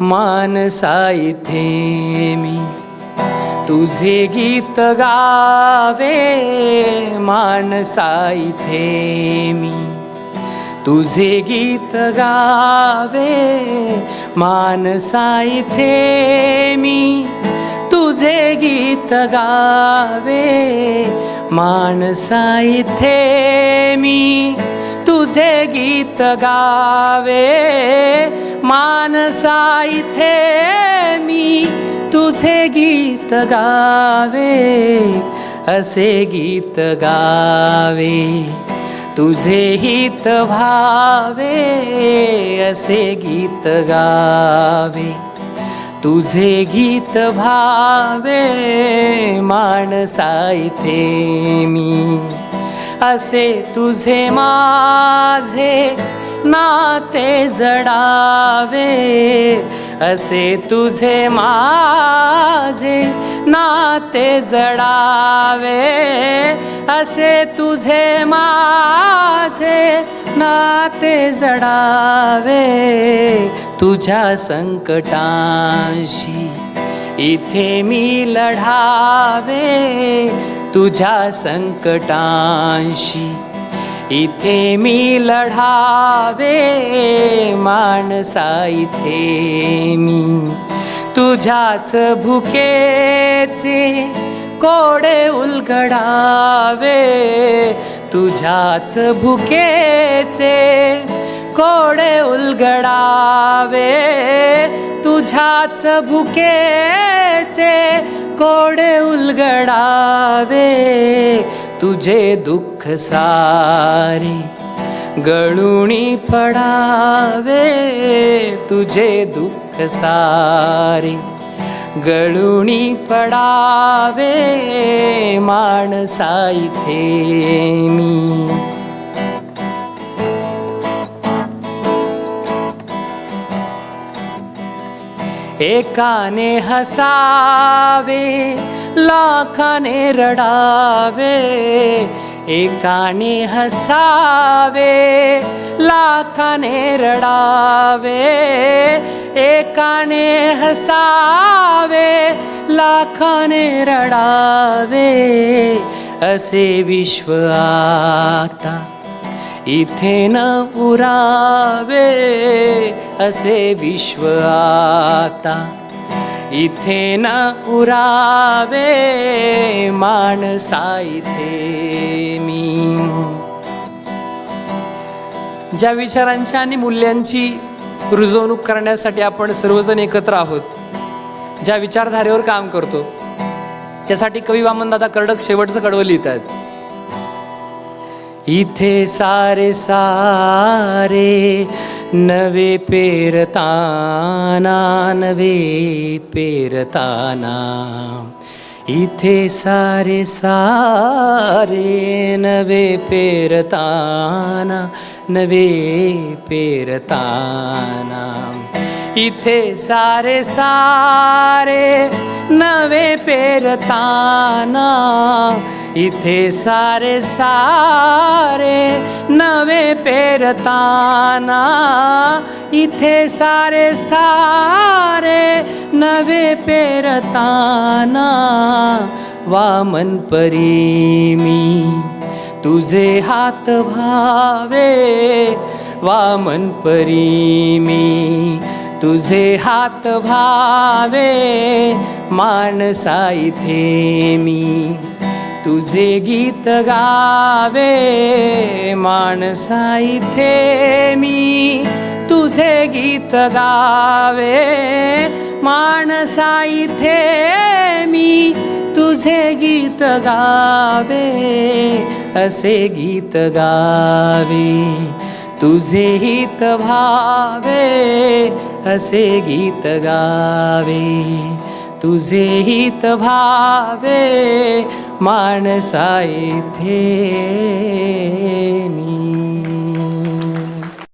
मानसा इथे मी तुझे गीत गावे मानसा इथे मी तुझे गीत गावे मानसा इथे मी तुझे गीत गावे मानसा इथे मी तुझे गीत गावे मानसा इथे मी तुझे गीत गावे असे गीत गावे. तुझे हित भावे असे गीत गावे. तुझे गीत भावे माणसा इथे मी असे तुझे माझे नाते जडावे असे तुझे माझे नाते जडावे असे तुझे माझे नाते जडावे. तुझ्या संकटांशी इथे मी लढावे तुझ्या संकटांशी इथे मी लढावे माणसा इथे मी. तुझ्याच भुकेचे कोडे उलगडावे तुझ्याच भुकेचे कोडे उलगडावे तुझ्याच भुकेचे कोडे उलगडावे. तुझे दुःख दुःख सारे गळुणी पडावे तुझे दुःख सारे. गळुणी पडावे माणसा इथे मी एकाने हसावे लाखाने रडावे एकाने हसावे लाखाने रडावे एकाने हसावे लाखाने रडावे असे विश्व आता इथे न उरावे असे विश्व आता इथे न उरावे माणसा इथे मी. ज्या विचारांची आणि मूल्यांची रुजवणूक करण्यासाठी आपण सर्वजण एकत्र आहोत ज्या विचारधारेवर काम करतो त्यासाठी कवी वामनदादा कर्डक शेवटचं कडवं लिहित आहेत इथे सारे सारे नवे पेरताना नवे पेरताना इथे सारे सारे नवे पेरताना नवे पेरताना इथे सारे सारे नवे पेरताना इथे सारे सारे नवे पेरताना इथे सारे सारे नवे पेरताना वामन परी मी तुझे हात भावे वामन परी मी तुझे हात भावे माणसा इथे मी तुझे गीत गावे माणसा इथे मी. तुझे गीत गावे माणसा इथे मी. तुझे गीत गावे असे गीत गावे. तुझे हित भावे असे गीत गावे. तुझे हित भावे माणसारे थे मी।